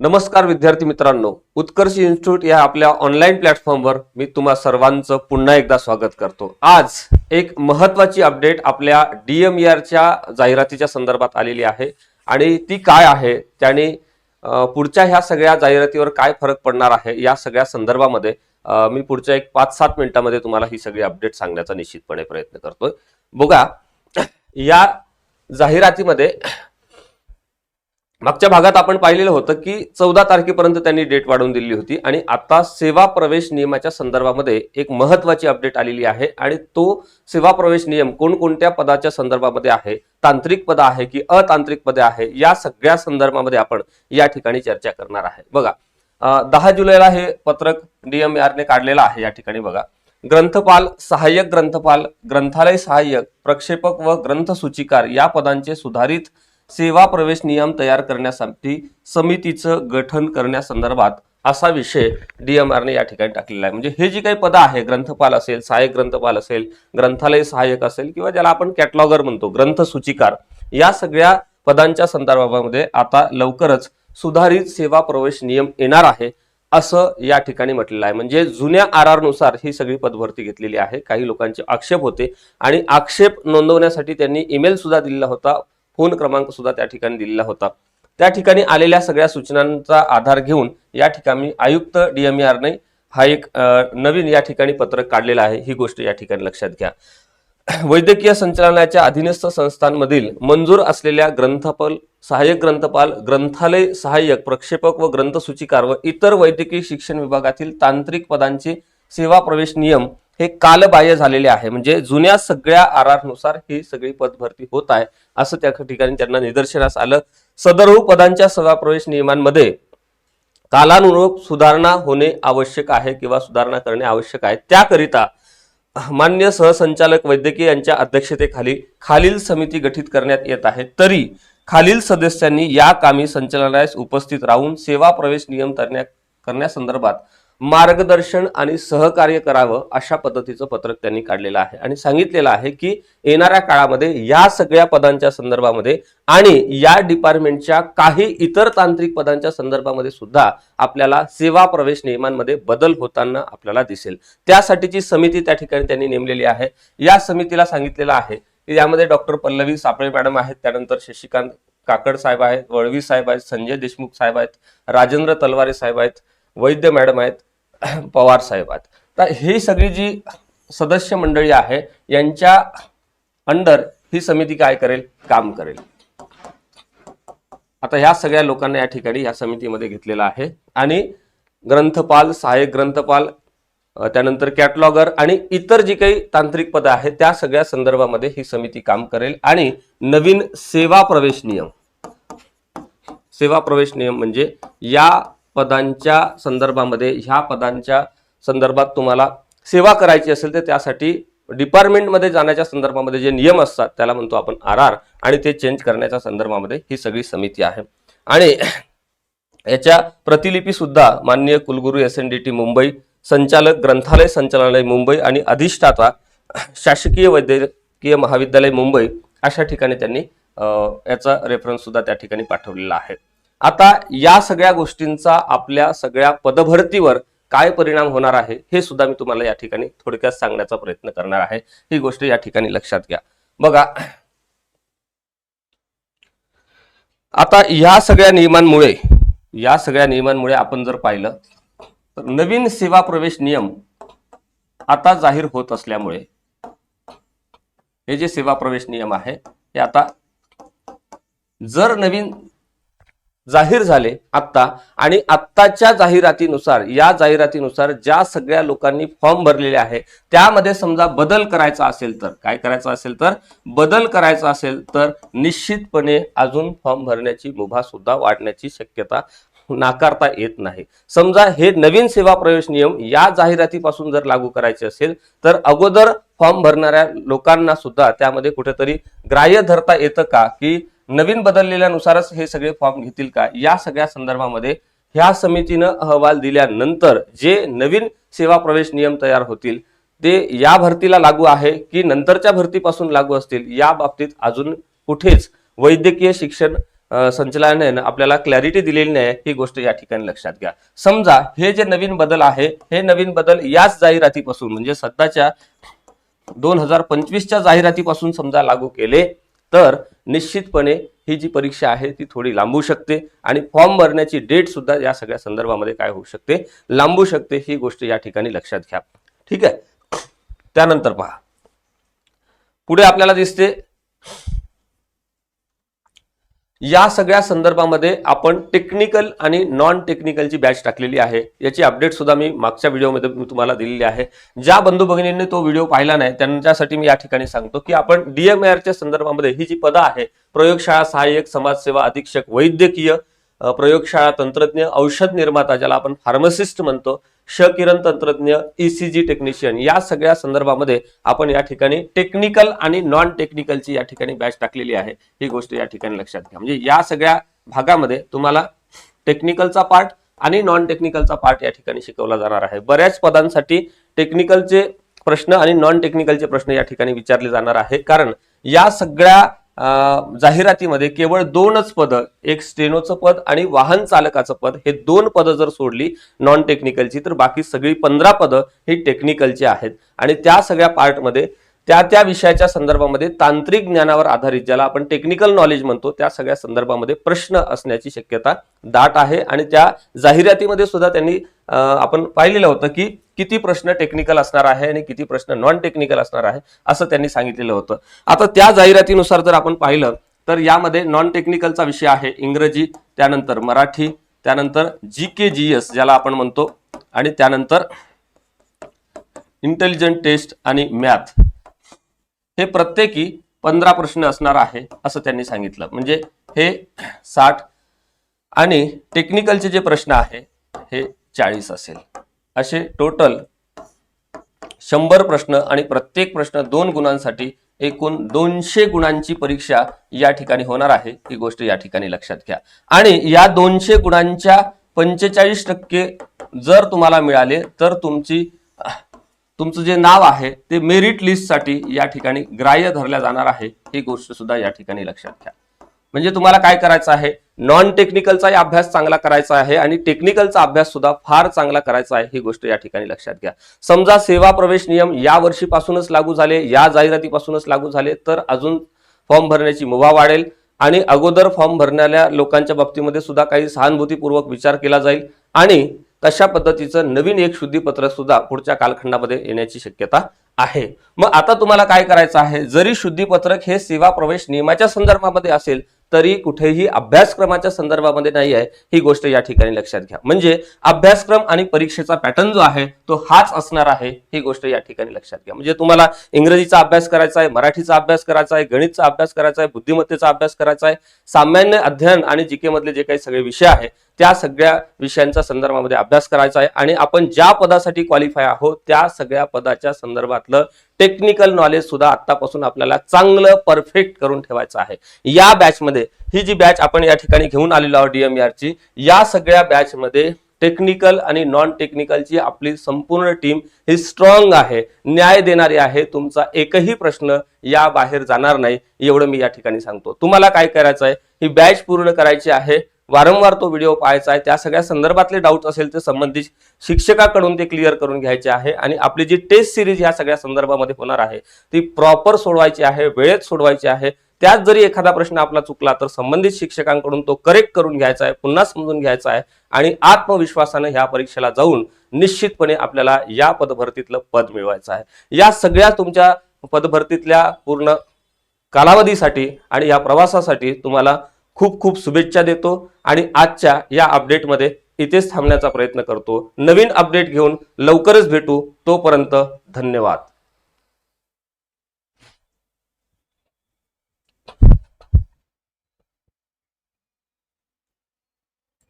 नमस्कार विद्यार्थी मित्रांनो उत्कर्ष इन्स्टिट्यूट या आपल्या ऑनलाईन प्लॅटफॉर्मवर मी तुम्हा सर्वांचं पुन्हा एकदा स्वागत करतो. आज एक महत्वाची अपडेट आपल्या डीएमईआरच्या जाहिरातीच्या संदर्भात आलेली आहे आणि ती काय आहे त्याने पुढच्या ह्या सगळ्या जाहिरातीवर काय फरक पडणार आहे या सगळ्या संदर्भामध्ये मी पुढच्या एक पाच सात मिनिटांमध्ये तुम्हाला ही सगळी अपडेट सांगण्याचा निश्चितपणे प्रयत्न करतोय. बघा या जाहिरातीमध्ये मागच्या भागात आपण पाहिलेलं होतं की चौदा तारखेपर्यंत त्यांनी डेट वाढवून दिली होती आणि आता सेवा प्रवेश नियमाच्या संदर्भामध्ये एक महत्वाची अपडेट आलेली आहे आणि तो सेवा प्रवेश नियम कोणकोणत्या पदाच्या संदर्भामध्ये आहे तांत्रिक पद आहे की अतांत्रिक पदे आहे या सगळ्या संदर्भामध्ये आपण या ठिकाणी चर्चा करणार आहे. बघा दहा जुलैला हे पत्रक डीएमआरने काढलेलं आहे या ठिकाणी बघा. ग्रंथपाल सहाय्यक ग्रंथपाल ग्रंथालय सहाय्यक प्रक्षेपक व ग्रंथसूचिकार या पदांचे सुधारित सेवा प्रवेश नियम तयार करण्यासाठी समितीचं गठन करण्यासंदर्भात असा विषय डीएमआरने या ठिकाणी टाकलेला आहे. म्हणजे हे जी काही पदं आहे ग्रंथपाल असेल सहाय्यक ग्रंथपाल असेल ग्रंथालय सहाय्यक असेल किंवा ज्याला आपण कॅटलॉगर म्हणतो ग्रंथसूचिकार या सगळ्या पदांच्या संदर्भामध्ये आता लवकरच सुधारित सेवा प्रवेश नियम येणार आहे असं या ठिकाणी म्हटलेलं आहे. म्हणजे जुन्या आर आरनुसार ही सगळी पदभरती घेतलेली आहे. काही लोकांचे आक्षेप होते आणि आक्षेप नोंदवण्यासाठी त्यांनी ईमेल सुद्धा दिलेला होता. फोन क्रमांक सुद्धा त्या ठिकाणी दिलेला होता. त्या ठिकाणी आलेल्या सगळ्या सूचनांचा आधार घेऊन या ठिकाणी आयुक्त डीएमआरने हा एक नवीन या ठिकाणी पत्रक काढलेला आहे. ही गोष्ट या ठिकाणी लक्षात घ्या. वैद्यकीय संचालनाच्या अधीनस्थ संस्थांमधील मंजूर असलेल्या ग्रंथपाल सहाय्यक ग्रंथपाल ग्रंथालय सहाय्यक प्रक्षेपक व ग्रंथसूचिकार व इतर वैद्यकीय शिक्षण विभागातील तांत्रिक पदांचे सेवा प्रवेश नियम हे कालबाह्य झालेले आहे. म्हणजे जुन्या सगळ्या आरनुसार ही सगळी पद भरती होत आहे असं त्या ठिकाणी त्यांना निदर्शनास आलं. सदरहू पदांच्या सभा प्रवेश नियमांमध्ये कालानुरूप सुधारणा होणे आवश्यक आहे किंवा सुधारणा करणे आवश्यक आहे. त्याकरिता मान्य सहसंचालक वैद्यकीय यांच्या अध्यक्षतेखाली खालील समिती गठीत करण्यात येत आहे. तरी खालील सदस्यांनी या कामी संचालनालयास उपस्थित राहून सेवा प्रवेश नियम करण्या करण्यासंदर्भात मार्गदर्शन आणि सहकार्य करावं अशा पद्धतीचं पत्रक त्यांनी काढलेलं आहे. आणि सांगितलेलं आहे की येणाऱ्या काळामध्ये या सगळ्या पदांच्या संदर्भामध्ये आणि या डिपार्टमेंटच्या काही इतर तांत्रिक पदांच्या संदर्भामध्ये सुद्धा आपल्याला सेवा प्रवेश नियमांमध्ये बदल होताना आपल्याला दिसेल. त्यासाठीची समिती त्या ठिकाणी त्यांनी नेमलेली आहे. या समितीला सांगितलेलं आहे की यामध्ये डॉक्टर पल्लवी सापळे मॅडम आहेत त्यानंतर शशिकांत काकड साहेब आहेत वळवी साहेब आहेत संजय देशमुख साहेब आहेत राजेंद्र तलवारे साहेब आहेत वैद्य मॅडम आहेत पवार साहेब आहेत. तर ही सगळी जी सदस्य मंडळी आहे यांच्या अंडर ही समिती काय करेल? काम करेल. आता ह्या सगळ्या लोकांना या ठिकाणी या समितीमध्ये घेतलेलं आहे. आणि ग्रंथपाल सहाय्यक ग्रंथपाल त्यानंतर कॅटलॉगर आणि इतर जी काही तांत्रिक पदं आहेत त्या सगळ्या संदर्भामध्ये ही समिती काम करेल. आणि नवीन सेवा प्रवेश नियम. सेवा प्रवेश नियम म्हणजे या पदांच्या संदर्भामध्ये ह्या पदांच्या संदर्भात तुम्हाला सेवा करायची असेल तर त्यासाठी डिपार्टमेंटमध्ये जाण्याच्या संदर्भामध्ये जे नियम असतात त्याला म्हणतो आपण आर आर आणि ते चेंज करण्याच्या संदर्भामध्ये ही सगळी समिती आहे. आणि याच्या प्रतिलिपी सुद्धा माननीय कुलगुरू S N D T Mumbai संचालक ग्रंथालय संचालनालय मुंबई आणि अधिष्ठाता शासकीय वैद्यकीय महाविद्यालय मुंबई अशा ठिकाणी त्यांनी याचा रेफरन्स सुद्धा त्या ठिकाणी पाठवलेला आहे. आता या सगळ्या गोष्टींचा आपल्या सगळ्या पदभरतीवर काय परिणाम होणार आहे हे सुद्धा मी तुम्हाला या ठिकाणी थोडक्यात सांगण्याचा प्रयत्न करणार आहे. ही गोष्ट या ठिकाणी लक्षात घ्या. बघा आता या सगळ्या नियमांमुळे या सगळ्या नियमांमुळे आपण जर पाहिलं तर नवीन सेवा प्रवेश नियम आता जाहीर होत असल्यामुळे हे जे सेवा प्रवेश नियम आहे हे आता जर नवीन जाहीर झाले आत्ता. आणि आत्ताच्या जाहिरातीनुसार या जाहिरातीनुसार ज्या सगळ्या लोकांनी फॉर्म भरलेले आहे त्यामध्ये समजा बदल करायचा असेल तर काय करायचं असेल तर बदल करायचा असेल तर निश्चितपणे अजून फॉर्म भरण्याची मुभा सुद्धा वाढण्याची शक्यता नाकारता येत नाही. समजा हे नवीन सेवा प्रवेश नियम या जाहिरातीपासून जर लागू करायचे असेल तर अगोदर फॉर्म भरणाऱ्या लोकांना सुद्धा त्यामध्ये कुठेतरी ग्राह्य धरता येतं का? की नवीन बदललेल्यानुसारच हे सगळे फॉर्म घेतील का? या सगळ्या संदर्भामध्ये ह्या समितीनं अहवाल दिल्यानंतर जे नवीन सेवा प्रवेश नियम तयार होतील ते या भरतीला लागू आहे की नंतरच्या भरतीपासून लागू असतील या बाबतीत अजून कुठेच वैद्यकीय शिक्षण अ, संचालनालयानं आपल्याला क्लॅरिटी दिलेली नाही. ही गोष्ट या ठिकाणी लक्षात घ्या. समजा हे जे नवीन बदल आहे हे नवीन बदल याच जाहिरातीपासून म्हणजे सध्याच्या दोन हजार पंचवीसच्या जाहिरातीपासून समजा लागू केले तर निश्चितपणे ही जी परीक्षा आहे ती थोडी लांबू शकते आणि फॉर्म भरण्याची डेट सुद्धा या सगळ्या संदर्भामध्ये काय होऊ शकते लांबू शकते ही गोष्ट या ठिकाणी लक्षात घ्या. ठीक आहे? त्यानंतर पहा. पुढे आपल्याला दिसते या सगळ्या संदर्भामध्ये आपण टेक्निकल आणि नॉन टेक्निकलची बॅच टाकलेली आहे. याची अपडेट सुद्धा मी मागच्या व्हिडिओमध्ये मी तुम्हाला दिलेली आहे. ज्या बंधू भगिनींनी तो व्हिडिओ पाहिला नाही त्यांच्यासाठी मी या ठिकाणी सांगतो की आपण डीएमआरच्या संदर्भामध्ये ही जी पदं आहे प्रयोगशाळा सहाय्यक समाजसेवा अधीक्षक वैद्यकीय प्रयोगशाळा तंत्रज्ञ औषध निर्माता ज्याला आपण फार्मसिस्ट म्हणतो श किरण तंत्रज्ञ ईसीजी टेक्निशियन या सगळ्या संदर्भामध्ये आपण या ठिकाणी टेक्निकल आणि नॉन टेक्निकलची या ठिकाणी बॅच टाकलेली आहे. ही गोष्ट या ठिकाणी लक्षात घ्या. म्हणजे या सगळ्या भागामध्ये तुम्हाला टेक्निकलचा पार्ट आणि नॉन टेक्निकलचा पार्ट या ठिकाणी शिकवला जाणार आहे. बऱ्याच पदांसाठी टेक्निकलचे प्रश्न आणि नॉन टेक्निकलचे प्रश्न या ठिकाणी विचारले जाणार आहे. कारण या सगळ्या जाहिरातीमध्ये केवळ दोनच पदं एक स्टेनोचं पद आणि वाहन चालकाचं पद हे दोन पदं जर सोडली नॉन टेक्निकलची तर बाकी सगळी पंधरा पदं ही टेक्निकलची आहेत. आणि त्या सगळ्या पार्टमध्ये त्या त्या विषयाच्या संदर्भामध्ये तांत्रिक ज्ञानावर आधारित ज्याला आपण टेक्निकल नॉलेज म्हणतो त्या सगळ्या संदर्भामध्ये प्रश्न असण्याची शक्यता दाट आहे. आणि त्या जाहिरातीमध्ये सुद्धा त्यांनी आपण पाहिलेलं होतं की किती प्रश्न टेक्निकल असणार आहे आणि किती प्रश्न नॉन टेक्निकल असणार आहे असं त्यांनी सांगितलेलं होतं. आता त्या जाहिरातीनुसार जर आपण पाहिलं तर यामध्ये नॉन टेक्निकलचा विषय आहे इंग्रजी त्यानंतर मराठी त्यानंतर जी के जी एस ज्याला आपण म्हणतो आणि त्यानंतर इंटेलिजंट टेस्ट आणि मॅथ हे प्रत्येकी पंधरा प्रश्न असणार आहे असं त्यांनी सांगितलं. म्हणजे हे साठ आणि टेक्निकलचे जे प्रश्न आहे हे चाळीस असेल. असे टोटल शंभर प्रश्न आणि प्रत्येक प्रश्न दोन गुणांसाठी एकूण दोनशे गुणांची परीक्षा या ठिकाणी होणार आहे ही गोष्ट या ठिकाणी लक्षात घ्या. आणि या दोनशे गुणांच्या पंचेचाळीस टक्के जर तुम्हाला मिळाले तर तुमची तुमचं जे नाव आहे ते मेरिट लिस्टसाठी या ठिकाणी ग्राह्य धरल्या जाणार आहे. ही गोष्ट सुद्धा या ठिकाणी लक्षात घ्या. म्हणजे तुम्हाला काय करायचं आहे? नॉन टेक्निकलचाही अभ्यास चांगला करायचा आहे आणि टेक्निकलचा अभ्यास सुद्धा फार चांगला करायचा आहे ही गोष्ट या ठिकाणी लक्षात घ्या. समजा सेवा प्रवेश नियम या वर्षीपासूनच लागू झाले या जाहिरातीपासूनच लागू झाले तर अजून फॉर्म भरण्याची मुभा वाढेल आणि अगोदर फॉर्म भरणाऱ्या लोकांच्या बाबतीमध्ये सुद्धा काही सहानुभूतीपूर्वक विचार केला जाईल आणि तशा पद्धतीचं नवीन एक शुद्धीपत्र सुद्धा पुढच्या कालखंडामध्ये येण्याची शक्यता आहे. मग आता तुम्हाला काय करायचं आहे? जरी शुद्धीपत्रक हे सेवा प्रवेश नियमाच्या संदर्भामध्ये असेल तरी कुठेही अभ्यासक्रमाच्या संदर्भामध्ये नाही आहे. ही गोष्ट या ठिकाणी लक्षात घ्या. म्हणजे अभ्यासक्रम आणि परीक्षेचा पॅटर्न जो आहे तो हाच असणार आहे ही गोष्ट या ठिकाणी लक्षात घ्या. म्हणजे तुम्हाला इंग्रजीचा अभ्यास करायचा आहे मराठीचा अभ्यास करायचा आहे गणितचा अभ्यास करायचा आहे बुद्धिमत्तेचा अभ्यास करायचा आहे सामान्य अध्ययन आणि जीके मधले जे काही सगळे विषय आहेत त्या सगळ्या विषयांच्या संदर्भामध्ये अभ्यास करायचा आहे. आणि आपण ज्या पदासाठी क्वालिफाय आहोत त्या सगळ्या पदाच्या संदर्भातलं टेक्निकल नॉलेज सुद्धा आतापासून आपल्याला चांगलं परफेक्ट करून ठेवायचं आहे. या बॅचमध्ये ही जी बॅच आपण या ठिकाणी घेऊन आलेलो आहोत डीएमआरची ची या सगळ्या बॅचमध्ये टेक्निकल आणि नॉन टेक्निकलची आपली संपूर्ण टीम ही स्ट्रॉंग आहे. न्याय देणारी आहे. तुमचा एकही प्रश्न या बाहेर जाणार नाही एवढं मी या ठिकाणी सांगतो. तुम्हाला काय करायचं आहे? ही बॅच पूर्ण करायची आहे. वारंवार तो व्हिडिओ पाहायचा आहे. त्या सगळ्या संदर्भातले डाऊट असेल ते संबंधित शिक्षकाकडून ते क्लिअर करून घ्यायचे आहे. आणि आपली जी टेस्ट सिरीज या सगळ्या संदर्भामध्ये होणार आहे ती प्रॉपर सोडवायची आहे वेळेत सोडवायची आहे. त्यात जरी एखादा प्रश्न आपला चुकला तर संबंधित शिक्षकांकडून तो करेक्ट करून घ्यायचा आहे पुन्हा समजून घ्यायचा आहे आणि आत्मविश्वासानं ह्या परीक्षेला जाऊन निश्चितपणे आपल्याला या पदभरतीतलं पद मिळवायचं आहे. या सगळ्या तुमच्या पदभरतीतल्या पूर्ण कालावधीसाठी आणि या प्रवासासाठी तुम्हाला खूप खूप शुभेच्छा देतो आणि आजच्या या अपडेटमध्ये इथेच थांबण्याचा प्रयत्न करतो. नवीन अपडेट घेऊन लवकरच भेटू. तोपर्यंत धन्यवाद.